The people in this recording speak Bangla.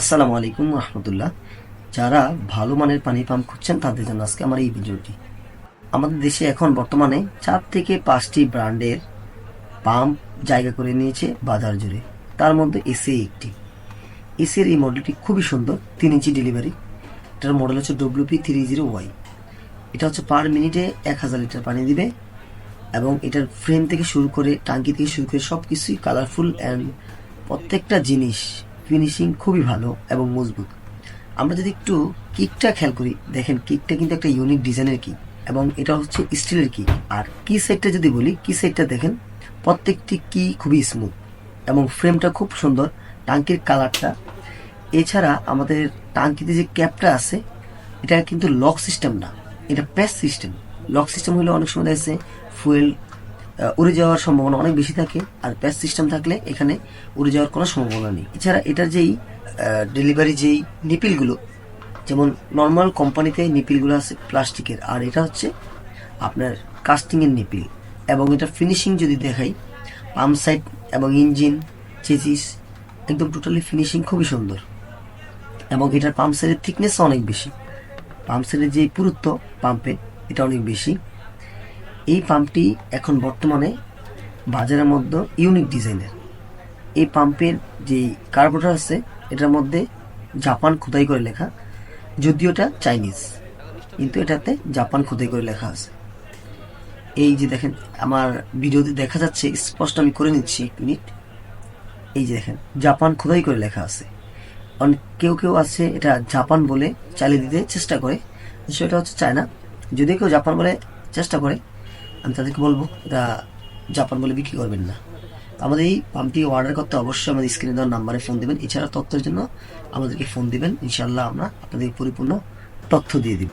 আসসালামু আলাইকুম রহমতুল্লাহ। যারা ভালো মানের পানি পাম্প খুঁজছেন, তাদের জন্য আজকে আমার এই ভিডিওটি। আমাদের দেশে এখন বর্তমানে চার থেকে পাঁচটি ব্র্যান্ডের পাম্প জায়গা করে নিয়েছে বাজার জুড়ে। তার মধ্যে এসি একটি। এসির এই মডেলটি খুবই সুন্দর, তিন ইঞ্চি ডেলিভারি। এটার মডেল হচ্ছে ডব্লিউপি থ্রি জিরো ওয়াই। এটা হচ্ছে পার মিনিটে এক হাজার লিটার পানি দিবে এবং এটার ফ্রেম থেকে শুরু করে, টাঙ্কি থেকে শুরু করে সব কিছুই কালারফুল অ্যান্ড প্রত্যেকটা জিনিস ফিনিশিং খুবই ভালো এবং মজবুত। আমরা যদি একটু কিকটা খেয়াল করি, দেখেন কিকটা কিন্তু একটা ইউনিক ডিজাইনের কিক এবং এটা হচ্ছে স্টিলের কিক আর কি সাইডটা যদি বলি, কি সাইডটা দেখেন, প্রত্যেকটি কি খুবই স্মুথ এবং ফ্রেমটা খুব সুন্দর, টাঙ্কির কালারটা এছাড়া আমাদের টাঙ্কিতে যে ক্যাপটা আছে, এটা কিন্তু লক সিস্টেম না, এটা প্যাস সিস্টেম লক সিস্টেম হলে অনেক সময় দেখা যাচ্ছে ফুয়েল উড়ে যাওয়ার সম্ভাবনা অনেক বেশি থাকে আর প্যাচ সিস্টেম থাকলে এখানে উড়ে যাওয়ার কোনো সম্ভাবনা নেই। এছাড়া এটার যেই ডেলিভারি যেই নিপিলগুলো, যেমন নর্মাল কোম্পানিতে নিপিলগুলো আছে প্লাস্টিকের, আর এটা হচ্ছে আপনার কাস্টিংয়ের নিপিল। এবং এটা ফিনিশিং যদি দেখাই পাম্প সাইড এবং ইঞ্জিন চেচিস একদম টোটালি ফিনিশিং খুবই সুন্দর। এবং এটার পাম্প সাইডের থিকনেস অনেক বেশি। পাম্প সাইডের যে পুরুত্ব পাম্পের এটা অনেক বেশি। এই পাম্পটি এখন বর্তমানে বাজারের মধ্যে ইউনিক ডিজাইনের এই পাম্পের যে কার্বোটার আছে, এটার মধ্যে জাপান খোদাই করে লেখা, যদিও এটা চাইনিজ কিন্তু এটাতে জাপান খোদাই করে লেখা আছে। এই যে দেখেন, আমার ভিডিওতে দেখা যাচ্ছে, স্পষ্ট আমি করে নিচ্ছি এক মিনিট এই যে দেখেন, জাপান খোদাই করে লেখা আছে। অনেক কেউ কেউ আছে, এটা জাপান বলে চালিয়ে দিতে চেষ্টা করে সেটা হচ্ছে চায়না যদি কেউ জাপান বলে চেষ্টা করে আমি তাদেরকে বলব এটা জাপান বলে বিক্রি করবেন না। আমাদের এই পাম্পটি অর্ডার করতে অবশ্যই আমাদের স্ক্রিনে দেওয়ার নাম্বারে ফোন দেবেন। এছাড়া তথ্যের জন্য আমাদেরকে ফোন দেবেন। ইনশাল্লাহ আমরা আপনাদের পরিপূর্ণ তথ্য দিয়ে দিব।